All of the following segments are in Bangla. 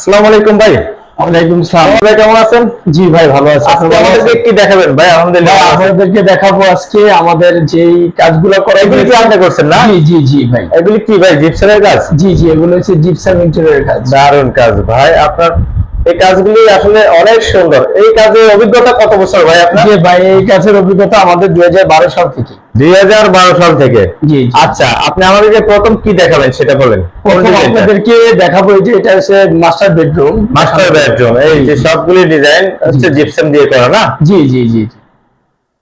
আসসালামু আলাইকুম ভাই। ওয়ালাইকুম সালাম। ভাই কেমন আছেন? জি ভাই ভালো আছি। আমাদেরকে কি দেখাবেন? ভাই আলহামদুলিল্লাহ আপনাদেরকে দেখাবো আজকে আমাদের যেই কাজগুলো করা এগুলি কি আপনি করছেন না? জি জি জি ভাই। এগুলি কি ভাই জিপসানের কাজ? জি জি এগুলো হচ্ছে জিপসাম ইন্টেরিয়র কাজ। দারুণ কাজ ভাই আপনার এই কাজগুলি আসলে অনেক সুন্দর। এই কাজের অভিজ্ঞতা কত বছর ভাই আপনার? ভাই এই কাজের অভিজ্ঞতা আমাদের দু হাজার বারো সাল থেকে। দুই সাল থেকে। জি জি। আচ্ছা আপনি আমাদেরকে প্রথম কি দেখাবেন সেটা বলেন? প্রথম আপনাদেরকে দেখাবো এই যে এটা হচ্ছে মাস্টার বেডরুম মাস্টার বেডরুম এই যে সবগুলি ডিজাইন হচ্ছে জিপসাম দিয়ে করা না? জি জি জি।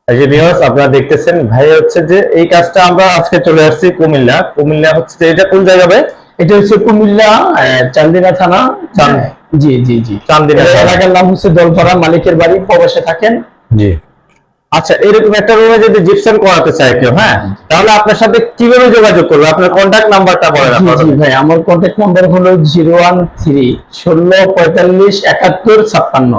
যে ভিউয়ার্স আপনারা দেখতেছেন ভাই হচ্ছে যে এই কাজটা আমরা আজকে চলে আসছি কুমিল্লা। কুমিল্লা হচ্ছে এটা কোন জায়গা ভাই? এটা হচ্ছে কুমিল্লা চান্দিনা থানা। জি জি জি। চান্দিনা এলাকার নাম হচ্ছে দলপাড়া মালিকের বাড়ি প্রবাসে থাকেন। জি। আচ্ছা এরকম একটা রুমে যদি জিপসাম করাতে চায় কেউ হ্যাঁ? তাহলে আপনার সাথে কীভাবে যোগাযোগ করবে? আপনার কন্ট্যাক্ট নাম্বারটা বলেন জি ভাই আমার কন্ট্যাক্ট নাম্বার হলো জিরো ওয়ান থ্রি ষোলো পঁয়তাল্লিশ একাত্তর ছাপ্পান্ন।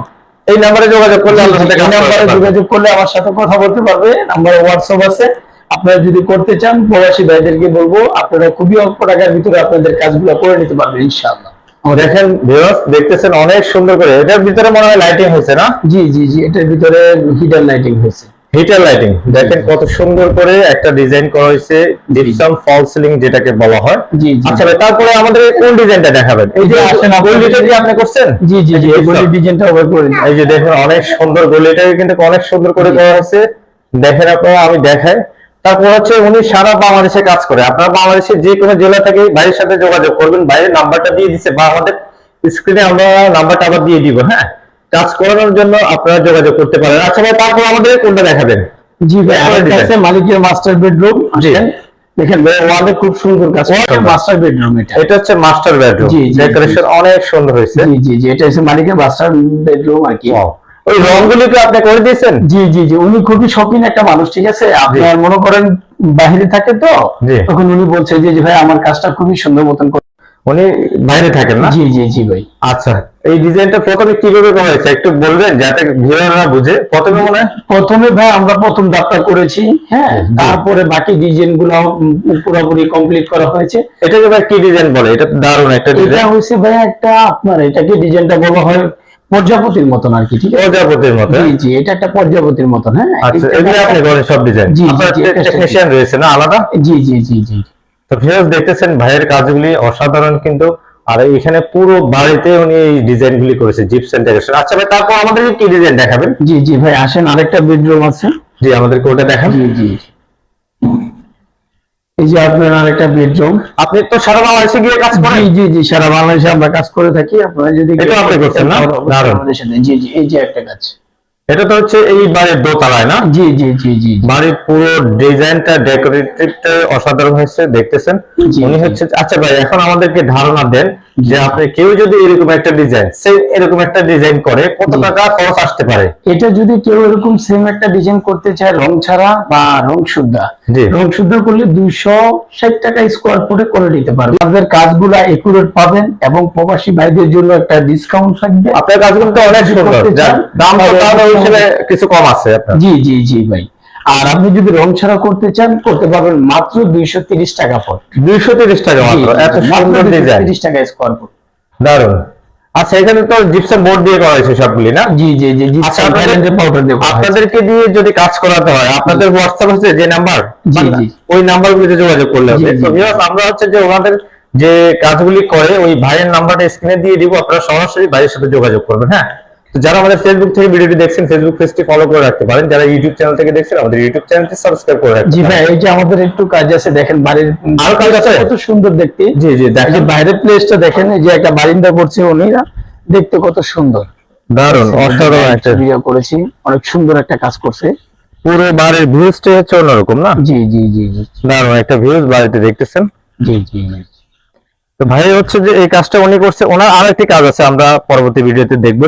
এই নাম্বারে যোগাযোগ করলে আপনার সাথে নাম্বারে। যোগাযোগ করলে আমার সাথে কথা বলতে পারবে। নাম্বার হোয়াটসঅ্যাপ আছে। আপনারা যদি করতে চান প্রবাসী ভাইদেরকে বলব আপনারা খুবই অল্প টাকার ভিতরে আপনাদের কাজগুলো করে নিতে পারবেন ইনশাআল্লাহ। দেখেন ভিউয়ার্স দেখতেছেন অনেক সুন্দর করে। এটার ভিতরে মনে হয় লাইটিং হয়েছে না? জি জি জি এটার ভিতরে হিডেন লাইটিং হয়েছে। হিটার লাইটিং দেখেন কত সুন্দর করে একটা ডিজাইন করা হয়েছে জিপসাম ফল সিলিং যেটাকে বলা হয়। জি জি। আচ্ছা তারপরে আমাদের কোন ডিজাইনটা দেখাবেন? এই যে আসেন গলিটা কি আপনি করছেন? জি জি জি এই যে ডিজাইনটা ওভার করে এই যে দেখেন অনেক সুন্দর গলিটাকে কিন্তু অনেক সুন্দর করে করা হয়েছে। দেখেন আপনারা আমি দেখাই। তারপর হচ্ছে উনি সারা বাংলাদেশে কাজ করে। আপনারা বাংলাদেশের যে কোনো জেলা থেকে ভাইয়ের সাথে যোগাযোগ করবেন ভাইয়ের নাম্বারটা দিয়ে দিচ্ছে বা আমাদের স্ক্রিনে আমরা নাম্বারটা আবার দিয়ে দিব হ্যাঁ? কাজ করানোর জন্য আপনারা যোগাযোগ করতে পারেন। আচ্ছা ভাই তারপর আমাদের কোনটা দেখাবেন? জি ভাই মালিকের মাস্টার বেডরুম। আসেন। দেখেন ওয়ালে খুব সুন্দর কাজ মাস্টার বেডরুম এটা। এটা হচ্ছে মাস্টার বেডরুম ডেকোরেশন অনেক সুন্দর হয়েছে। জি জি জি এটা হচ্ছে মালিকের মাস্টার বেডরুম আর কি. ওই রংগুলি কি আপনি করে দিয়েছেন? জি জি জি। উনি খুবই শৌখিন একটা মানুষ ঠিক আছে? আপনার মনে করেন বাহিরে থাকে তো? তখন উনি বলছে যে ভাই আমার কাজটা খুবই সুন্দর মতন উনি বাইরে থাকেন না? জি জি জি ভাই। আচ্ছা। এই ডিজাইনটা প্রথমে কীভাবে করা হয়েছে? একটু বলবেন যাতে ভিউয়াররা বুঝে। প্রথমে মনে প্রথমে ভাই আমরা প্রথম দাপটা করেছি হ্যাঁ? তারপরে বাকি ডিজাইনগুলো পুরোপুরি কমপ্লিট করা হয়েছে। এটাকে ভাই কি ডিজাইন বলে? এটা দারুণ একটা এটা ডিজাইন। হচ্ছে ভাই একটা আপনার এটাকে ডিজাইনটা বলা হয় প্রজাপতির মতন আর কি ঠিক আছে? প্রজাপতির মতো জি জি এটা একটা প্রজাপতির মতন হ্যাঁ? আচ্ছা এগুলো আপনি করেন সব ডিজাইন জি, জি, টেকনিশিয়ান রয়েছে না আলাদা? জি জি জি জি। তো ভিউয়ার্স দেখতেছেন ভাইয়ের কাজগুলি অসাধারণ কিন্তু। আর এখানে পুরো বাড়িতে উনি এই ডিজাইন গুলি করেছে জিপসেন ডেকোরেশন আচ্ছা ভাই তারপর আমাদের কি ডিজাইন দেখাবেন? জি জি ভাই আসেন আরেকটা বেডরুম আছে। জি আমাদেরকে ওটা দেখান। জি জি। এই যে আপনার আরেকটা বেডরুম। আপনি তো সারা বাংলাদেশে গিয়ে কাজ করেন? জি জি সারা বাংলাদেশে আমরা কাজ করে থাকি। আপনারা যদি এটা আপনি করছেন না? জি জি এই যে একটা কাজ। এটা তো হচ্ছে এই বাড়ির দোতলায় না? জি জি জি জি বাড়ির পুরো ডিজাইনটা ডেকোরেটিভটা অসাধারণ হয়েছে দেখতেছেন? উনি হচ্ছে আচ্ছা ভাই এখন আমাদেরকে ধারণা দেন যে আপনি কেউ যদি এরকম একটা ডিজাইন সে এরকম একটা ডিজাইন করে কত টাকা খরচ আসতে পারে? এটা যদি কেউ এরকম সেম একটা ডিজাইন করতে চায় রং ছাড়া বা রং শুদ্ধা। রং শুদ্ধা করলে দুইশো ষাট টাকা স্কোয়ার ফুটে করে দিতে পারবে। আপনাদের কাজগুলা একুরেট পাবেন এবং প্রবাসী ভাইদের জন্য একটা ডিসকাউন্ট থাকবে। আপনার কাজগুলো তো অনেক সুন্দর। দাম হিসেবে কিছু কম আছে জি জি জি ভাই। আর আপনি যদি রং ছাড়া করতে চান করতে পারবেন মাত্র দুইশো তিরিশ টাকা ফুট। দুইশো তিরিশ টাকা মাত্র এত সুন্দর ডিজাইন তিরিশ টাকা স্কোয়ার ফুট দারুণ আচ্ছা এখানে তো জিপসাম বোর্ড দিয়ে করা হয়েছে সবগুলি না? জি জি জি আচ্ছা, পাউডার আপনাদেরকে দিয়ে যদি কাজ করাতে হয় আপনাদের হোয়াটসঅ্যাপ আছে যে নাম্বার? জি, জি। ওই নাম্বারগুলিতে যোগাযোগ করলে হবে। তো। আমরা হচ্ছে যে ওনাদের যে কাজগুলি করে ওই ভাইয়ের নাম্বারটা স্ক্রিনে দিয়ে দিব আপনারা সরাসরি ভাইয়ের সাথে যোগাযোগ করবেন হ্যাঁ? যারা আমাদের ফেসবুক থেকে ভিডিওটি দেখছেন ফেসবুক পেজটি ফলো করে রাখতে পারেন। যারা ইউটিউব চ্যানেল থেকে দেখছেন আমাদের ইউটিউব চ্যানেলটি সাবস্ক্রাইব করে রাখতে জি ভাই এই যে আমাদের একটু কাজ আছে দেখেন বাড়ির আরও কাজ আছে? কত সুন্দর দেখতে। জি জি দেখেন। বাইরের প্লেসটা দেখেন এই যে একটা বারিন্দা করছে উনিরা দেখতে কত সুন্দর। দারুণ অসাধারণ একটা ভিডিও করেছি অনেক সুন্দর একটা কাজ করছে। পুরো বাড়ির ভিউজটা হচ্ছে অন্যরকম না? জি জি জি জি। দারুণ একটা ভিউজ বাড়িতে দেখতেছেন। জি জি জি। তো ভাই হচ্ছে যে এই কাজটা উনি করছে ওনার আরেকটি কাজ আছে আমরা পরবর্তী ভিডিওতে দেখব।